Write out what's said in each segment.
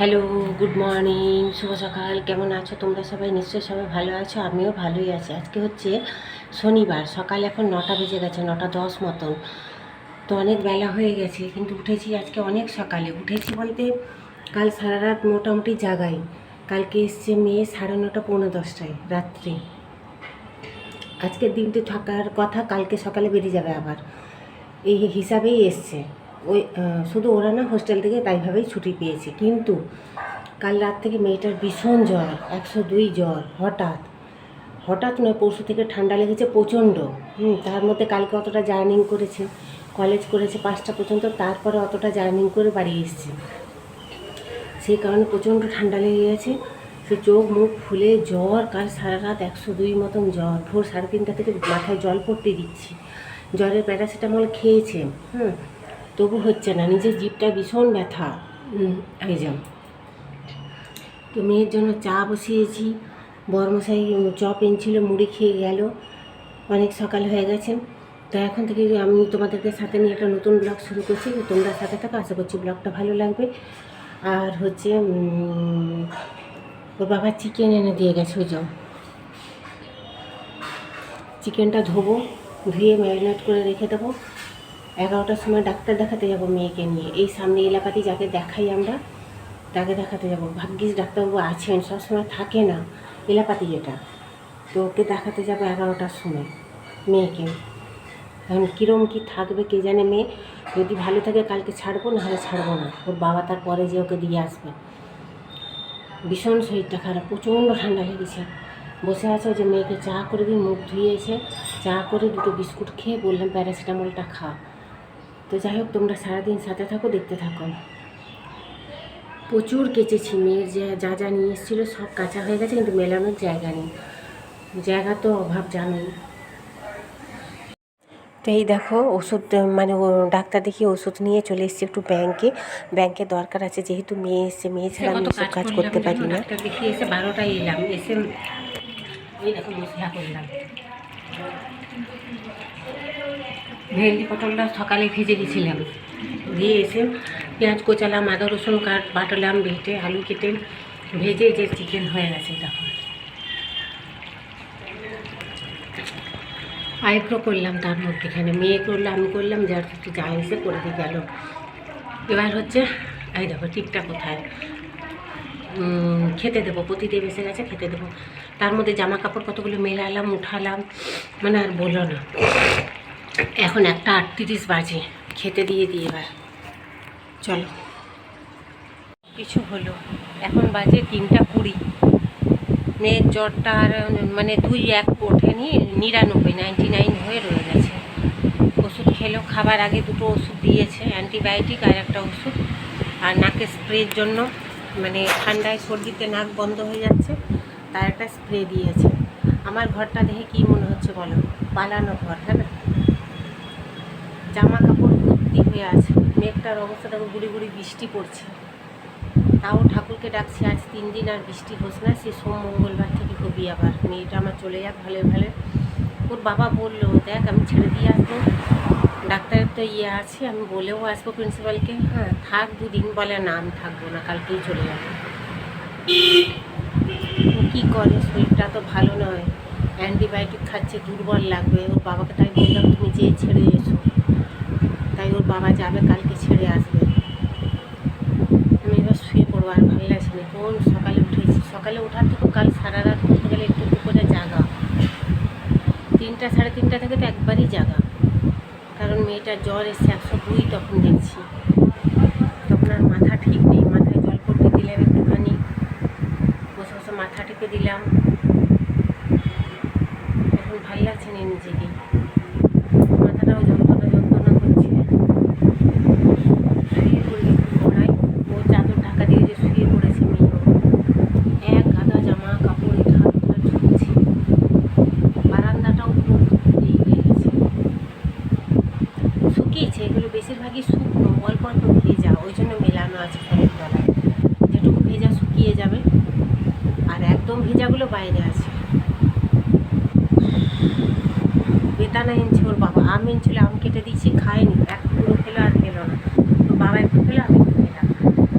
Hello good morning শুভ সকাল, কেমন আছো? তোমরা সবাই নিশ্চয়ই সবাই ভালো আছো, আমিও ভালোই আছি। আজকে হচ্ছে শনিবার, সকাল এখন নটা বেজে গেছে, নটা দশ মতন। তো অনেক বেলা হয়ে গেছে, কিন্তু উঠেছি আজকে অনেক সকালে। উঠেছি বলতে কাল সারা রাত মোটামুটি জাগাই। কালকে এসছে মেয়ে সাড়ে নটা, পৌনে দশটায়, রাত্রে। আজকের দিনটি থাকার কথা কালকে সকালে বেরিয়ে যাবে আবার। এই হিসাবেই এসছে। শুধু ওরা না হোস্টেল থেকে তাইভাবেই ছুটি পেয়েছে। কিন্তু কাল রাত থেকে মেয়েটার ভীষণ জ্বর, একশো দুই জ্বর, হঠাৎ। হঠাৎ নয়, পরশু থেকে ঠান্ডা লেগেছে প্রচণ্ড। হুম, তার মধ্যে কালকে অতটা জার্নিং করেছে কলেজ করেছে পাঁচটা পর্যন্ত, তারপরে অতটা জার্নিং করে বাড়ি এসছে। সেই কারণে প্রচণ্ড ঠান্ডা লেগে গেছে। সে চোখ মুখ ফুলে জ্বর, কাল সারা রাত একশো দুই মতন জ্বর। ভোর সাড়ে তিনটা থেকে মাথায় জল পড়তে দিচ্ছি। জ্বরের প্যারাসিটামল খেয়েছে। হুম তবু হচ্ছে না, নিজের জিভটা ভীষণ ব্যথা। এই তো মেয়ের জন্য চা বসিয়েছি, বরমশাই চপ এনেছিল মুড়ি খেয়ে গেল, অনেক সকাল হয়ে গেছে। তো এখন থেকে আমি তোমাদেরকে সাথে নিয়ে একটা নতুন ব্লগ শুরু করছি। তোমরা সাথে থাকো, আশা করছি ব্লগটা ভালো লাগবে। আর হচ্ছে ওর বাবা চিকেন এনে দিয়ে গেছে, ওই চিকেনটা ধোবো, ধুয়ে ম্যারিনেট করে রেখে দেবো। এগারোটার সময় ডাক্তার দেখাতে যাব মেয়েকে নিয়ে। এই সামনে এলাকাতেই যাকে দেখাই আমরা, তাকে দেখাতে যাব। ভাগ্যিস ডাক্তারবাবু আছেন, সবসময় থাকে না এলাকাতে যেটা। তো ওকে দেখাতে যাব এগারোটার সময় মেয়েকে। এখন কীরম কী থাকবে কে জানে মেয়ে, যদি ভালো থাকে কালকে ছাড়বো, নাহলে ছাড়বো না। ওর বাবা তারপরে যে ওকে দিয়ে আসবে। ভীষণ শরীরটা খারাপ, প্রচণ্ড ঠান্ডা লেগেছে। বসে আছে যে মেয়েকে চা করে দিই, মুখ ধুয়েছে, চা করে দুটো বিস্কুট খেয়ে বললাম প্যারাসিটামলটা খা। তো যাই হোক, তোমরা সারাদিন সাথে থাকো, দেখতে থাকো। প্রচুর কেচেছি, মেয়ের যে, যা যা নিয়ে এসেছিল সব কাঁচা হয়ে গেছে, কিন্তু মেলানোর জায়গা নেই। জায়গা তো অভাব, জানোই। তো এই দেখো, ওষুধ মানে ডাক্তার দেখিয়ে ওষুধ নিয়ে চলে এসেছি একটু ব্যাংকে। ব্যাংকে দরকার আছে, যেহেতু মেয়ে এসছে, মেয়ে ছাড়া আমি এসব কাজ করতে পারি না। ডাক্তার দেখিয়ে এসে বারোটায় এলাম, এসে এই দেখো মশলা করলাম ভেন্ডি পটলটা সকালে ভেজে দিয়েছিলাম দিয়ে এসে পেঁয়াজ কোচালাম আদা, রসুন কাট বাটলাম, বেটে, আলু কেটে ভেজে যে চিকেন হয়ে গেছে দেখো আইব্রো করলাম তার মধ্যেখানে, মেয়ে করল, আমি করলাম, যার একটু যা এসে করে দিয়ে গেল। এবার হচ্ছে, এই দেখো টিপটা কোথায়? খেতে দেবো প্রতিদেব এসে গেছে, খেতে দেবো। তার মধ্যে জামা কাপড় কতগুলো মেলালাম, উঠালাম মানে আর বলো না। এখন একটা আটত্রিশ বাজে। খেতে দিয়ে দিই এবার। চলো। কিছু হলো। এখন বাজে তিনটা কুড়ি। মেয়ের জ্বরটা আর মানে দুই এক ওঠেনি নিরানব্বই নাইনটি নাইন হয়ে রয়ে গেছে। ওষুধ খেলো, খাবার আগে দুটো ওষুধ দিয়েছে, অ্যান্টিবায়োটিক আর একটা ওষুধ। আর নাকে স্প্রের জন্য মানে ঠান্ডায় সর্দিতে নাক বন্ধ হয়ে যাচ্ছে, তার একটা স্প্রে দিয়েছে। আমার ঘরটা দেখে কী মনে হচ্ছে বলো? পালানো ঘর হ্যাঁ জামা কাপড় ভর্তি হয়ে আছে। মেঘটার অবস্থা দেখো, গুড়ি গুড়ি বৃষ্টি পড়ছে। তাও ঠাকুরকে ডাকছি, আজ তিন দিন আর বৃষ্টি হোস না, সে সোম মঙ্গলবার থেকে হবি আবার। মেয়েটা আমার চলে যাক ভালো ভালো। ওর বাবা বলল, দেখ, আমি ছেড়ে দিয়ে আসব। ডাক্তারের তো ইয়ে আছে, আমি বলেও আসব প্রিন্সিপালকে। হ্যাঁ থাক, দুদিন বলে, না, আমি থাকব না, কালকেই চলে যাব। ও কী করে? শরীরটা তো ভালো নয়। অ্যান্টিবায়োটিক খাচ্ছে, দুর্বল লাগবে। ওর বাবাকে তাই বললাম, তুমি যেয়ে ছেড়ে এসো। বাবা যাবে, কালকে ছেড়ে আসবে। আমি এবার শুয়ে পড়ব আর ভালো লাগছে না। কোন সকালে উঠেছি? সকালে ওঠার থেকে কাল সারা রাত বলতে গেলে একটু একটু করে জাগা। তিনটা, সাড়ে তিনটা থেকে তো একবারই জাগা। কারণ মেয়েটার জ্বর এসছে, একশো দুই তখন দেখছি। তখন আর মাথা ঠিক নেই। মাথায় জল পড়তে দিলাম একটুখানি। বসে বসে মাথা টিপে দিলাম। ভিজাগুলো বাইরে আছে। বেতানা এনেছে ওর বাবা। আম এনেছিল, আম কেটে দিয়েছি, খায়নি। এক পুরো খেলো আর খেলো না। তো বাবা একটু খেলো, আমি একটু খেলাম।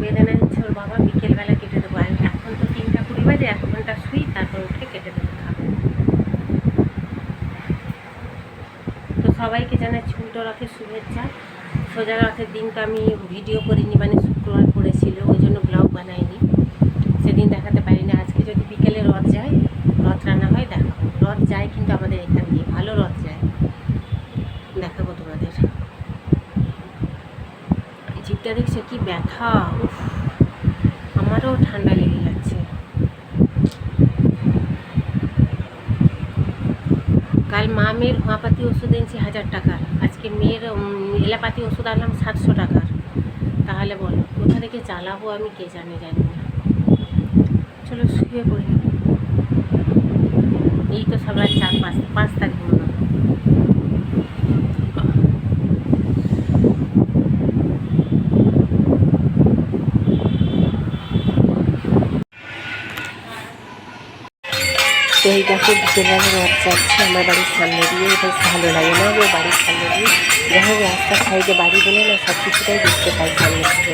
বেদানা এনেছে ওর বাবা, বিকেলবেলা কেটে দেবো। আমি এখন তো তিনটা কুড়ি বাজে, এক ঘণ্টা শুই, তারপর উঠে কেটে দেবো, খাবে। তো সবাইকে জানাই ছুটো রথের শুভেচ্ছা। সোজা রথের দিনটা আমি ভিডিও করিনি মানে শুক্রবার পড়েছিল ওই জন্য ব্লগ বানাইনি। সেদিন দেখাতে পারিনি, আজকে বিকেলে রথ যায়, রথ রান্না হয়, দেখাবো। রথ যায় কিন্তু আমাদের এখান দিয়ে, ভালো রথ যায়। দেখাবো তোমাদের। জিপটা দেখছ কি ব্যথা? আমারও ঠান্ডা লেগে যাচ্ছে। কাল মা মেয়ের হোঁয়াপাতি ওষুধ এনেছি হাজার টাকার। আজকে মেয়ের এলাপাতি ওষুধ আনলাম সাতশো টাকার। তাহলে বলো, কোথা থেকে চালাবো আমি কে জানে, জানি না। চলো শুয়ে পড়ি। এই তো সবার চার পাঁচ পাঁচ তারিখ হয়। তো এই দেখো বিকেলবেলা রথ যাচ্ছে, আমার বাড়ির সামনে দিয়ে বেশ ভালো লাগে না যে বাড়ির সামনে দিয়ে। যাই হোক, রাস্তার সাইডে বাড়ি বলে না সব কিছুটাই দেখতে পাই সামনে থেকে।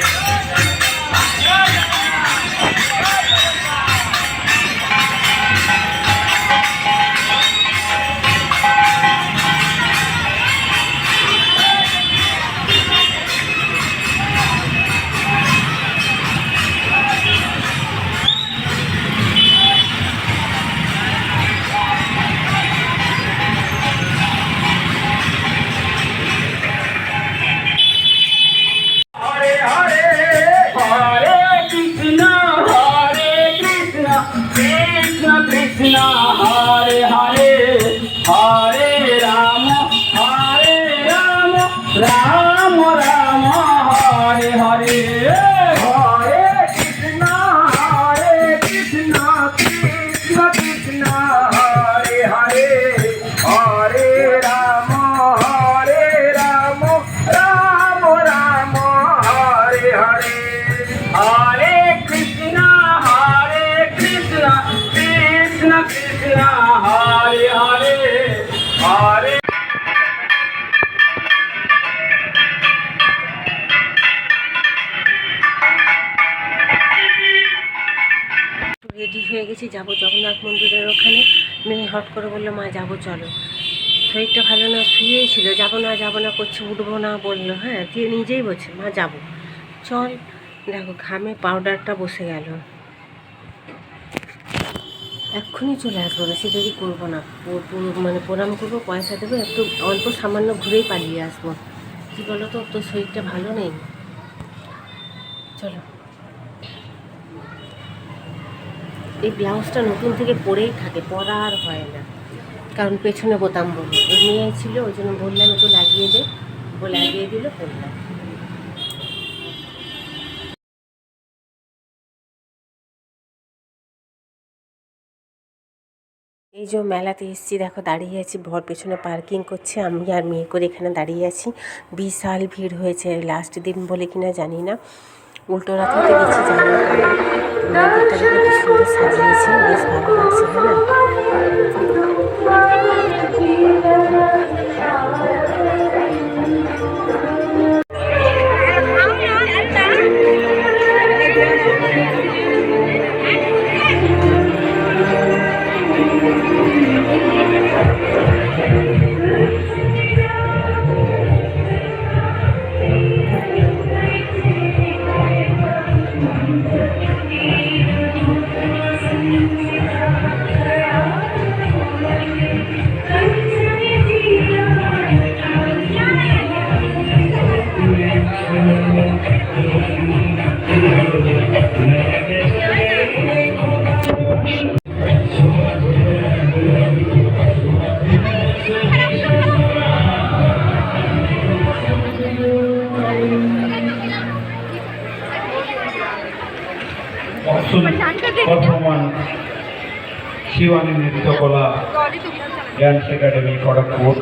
Rama Hare গেছি যাব জগন্নাথ মন্দিরের ওখানে। মেয়ে হট করে বলল, মা, যাব, চলো। শরীরটা ভালো না, শুয়েই ছিল। যাব না যাব না করছে, উঠবো না, বলল। হ্যাঁ দিয়ে নিজেই বলছে, মা, যাব। চল। দেখো, ঘামে পাউডারটা বসে গেল। এক্ষুনি চলে আসব, বেশি দেরি করব না। মানে প্রণাম করব, পয়সা দেবো, একটু অল্প সামান্য ঘুরেই পালিয়ে আসব। কী বলো তো তোর শরীরটা ভালো নেই? চলো। এই ব্লাউজটা নতুন থেকে পরেই থাকে পরা আর হয় না। কারণ পেছনে বোতাম বলি। ওই মেয়ে ছিল, ওই জন্য বললাম, একটু লাগিয়ে দে। লাগিয়ে দিল, পরলাম। এই যে মেলাতে এসেছি, দেখো দাঁড়িয়ে আছি ভর পেছনে পার্কিং করছে। আমি আর মেয়ে করে এখানে দাঁড়িয়ে আছি। বিশাল ভিড় হয়েছে লাস্ট দিন বলে কিনা জানি না। উল্টো রাখাতে গেছি, জানি না মন্দিরটা সুন্দর সাজিয়েছে বেশ ভালো লাগছে হ্যাঁ শিবানী নৃত্যকলা ড্যান্স একাডেমি খড়গপুর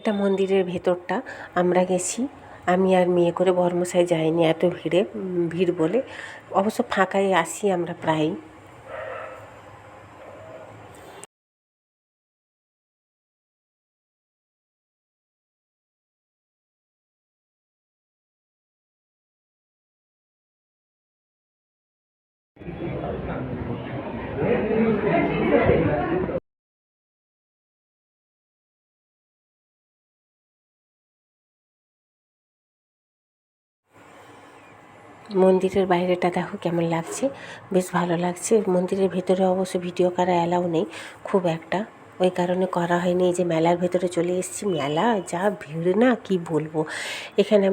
এটা মন্দিরের ভেতরটা। আমরা গেছি। আমি আর মেয়ে করে বর্মশাই যাইনি, এত ভিড়ে ভিড় বলে। অবশ্য ফাঁকায় আসি আমরা প্রায়ই। মন্দিরের বাইরেটা দেখো কেমন লাগছে। বেশ ভালো লাগছে। মন্দিরের ভেতরে অবশ্য ভিডিও করা অ্যালাউ নেই, খুব একটা। ওই কারণে করা হয়নি। যে মেলার ভেতরে চলে এসেছি। মেলা যা ভিড় না, কি বলব? এখানে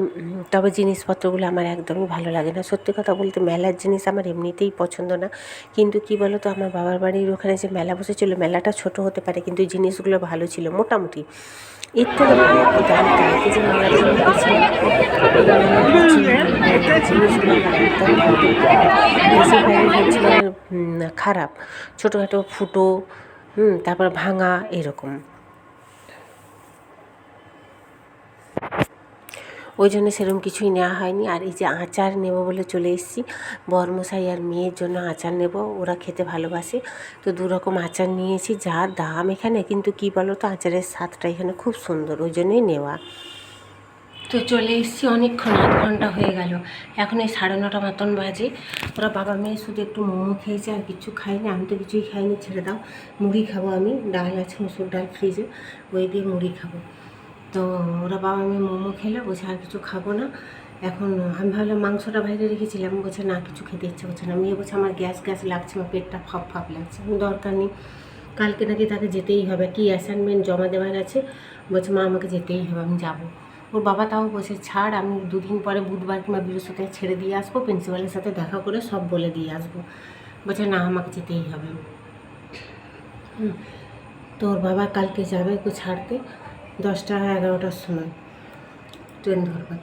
তবে জিনিসপত্রগুলো আমার একদমই ভালো লাগে না। সত্যি কথা বলতে মেলার জিনিস আমার এমনিতেই পছন্দ না। কিন্তু কি বলো তো আমার বাবার বাড়ির ওখানে যে মেলা বসেছিল, মেলাটা ছোট হতে পারে, কিন্তু জিনিসগুলো ভালো ছিল মোটামুটি। এর থেকে খারাপ। ছোটোখাটো ফুটো হুম, তারপর ভাঙা, এরকম। ওই জন্য সেরকম কিছুই নেওয়া হয়নি। আর এই যে আচার নেব বলে চলে এসেছি, বরমশাই আর মেয়ের জন্য আচার নেব, ওরা খেতে ভালোবাসে। তো দু রকম আচার নিয়েছি, যা দাম এখানে, কিন্তু কি বলো তো আচারের স্বাদটা এখানে খুব সুন্দর, ওই জন্যই নেওয়া। তো চলে এসেছি অনেকক্ষণ, আধ ঘণ্টা হয়ে গেল। এখন এই সাড়ে নটা মতন বাজে। ওরা বাবা মেয়ে শুধু একটু মোমো খেয়েছে আর কিছু খাইনি আমি তো কিছুই খাইনি, ছেড়ে দাও। মুড়ি খাব আমি। ডাল আছে, মুসুর ডাল, ফ্রিজে। ওই দিয়ে মুড়ি খাব। তো ওরা বাবা মেয়ে মোমো খেলে, বলছে আর কিছু খাব না। এখন আমি ভাবলাম মাংসটা বাইরে রেখেছিলাম। বলছে না, কিছু খেতে ইচ্ছে করছে না। মেয়ে বলছে, আমার গ্যাস গ্যাস লাগছে, আমার পেটটা ফাপ ফাপ লাগছে। দরকার নেই। কালকে নাকি তাকে যেতেই হবে। কি অ্যাসাইনমেন্ট জমা দেওয়ার আছে? বলছে, মা, আমাকে যেতেই হবে, আমি যাব। ওর বাবা তাও বসে ছাড়, আমি দুদিন পরে বুধবার কিংবা বৃহস্পতিবার ছেড়ে দিয়ে আসব, প্রিন্সিপালের সাথে দেখা করে সব বলে দিয়ে আসব। বলছে, না, আমাকে যেতেই হবে। তো ওর বাবা কালকে যাবে ওকে ছাড়তে দশটা, এগারোটার সময়। ট্রেন ধরবে।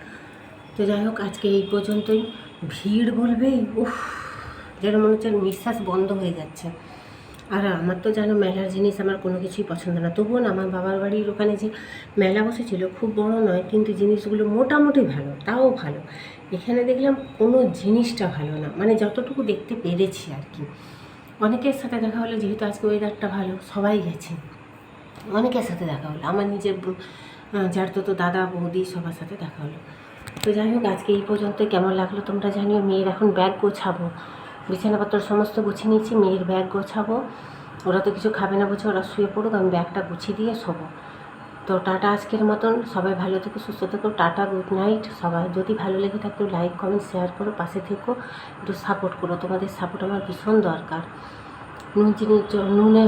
তো যাই হোক, আজকে এই পর্যন্তই। ভিড় বলবে, উফ, যেন মনে হচ্ছে নিঃশ্বাস বন্ধ হয়ে যাচ্ছে। আর আমার তো জানো মেলার জিনিস আমার কোনো কিছুই পছন্দ না। তবুও না, আমার বাবার বাড়ির ওখানে যে মেলা বসেছিল খুব বড় নয়, কিন্তু জিনিসগুলো মোটামুটি ভালো, তাও ভালো। এখানে দেখলাম কোনো জিনিসটা ভালো না মানে যতটুকু দেখতে পেরেছি আর কি। অনেকের সাথে দেখা হলো, যেহেতু আজকে ওয়েদারটা ভালো, সবাই গেছে। অনেকের সাথে দেখা হলো, আমার নিজের যার তো দাদা, বৌদি সবার সাথে দেখা হলো। তো যাই হোক, আজকে এই পর্যন্ত কেমন লাগল তোমরা জানিও, মেয়ের এখন ব্যাগ গোছাবো। বিছানাপত্র সমস্ত গুছিয়ে নিয়েছি মেয়ের ব্যাগ গোছাবো। ওরা তো কিছু খাবে না বলছে ওরা শুয়ে পড়ুক, আমি ব্যাগটা গুছিয়ে দিয়ে শোবো। তো টাটা আজকের মতন, সবাই ভালো থেকো, সুস্থ থেকো, টাটা, গুড নাইট। সবাই যদি ভালো লেগে থাকে লাইক, কমেন্ট, শেয়ার করো, পাশে থেকো, একটু সাপোর্ট করো, তোমাদের সাপোর্ট আমার ভীষণ দরকার। নুন চিনি নুনে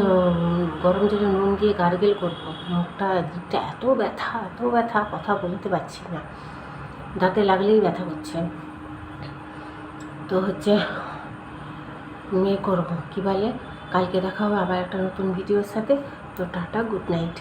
গরম জলে নুন দিয়ে গার্গেল করব। মুখটা দিকটা এত ব্যথা এত ব্যথা, কথা বলতে পারছি না। দাঁতে লাগলেই ব্যথা করছে। তো হচ্ছে নিয়ে করব। কী বলে? কালকে দেখা হবে আবার একটা নতুন ভিডিওর সাথে। তো টাটা গুড নাইট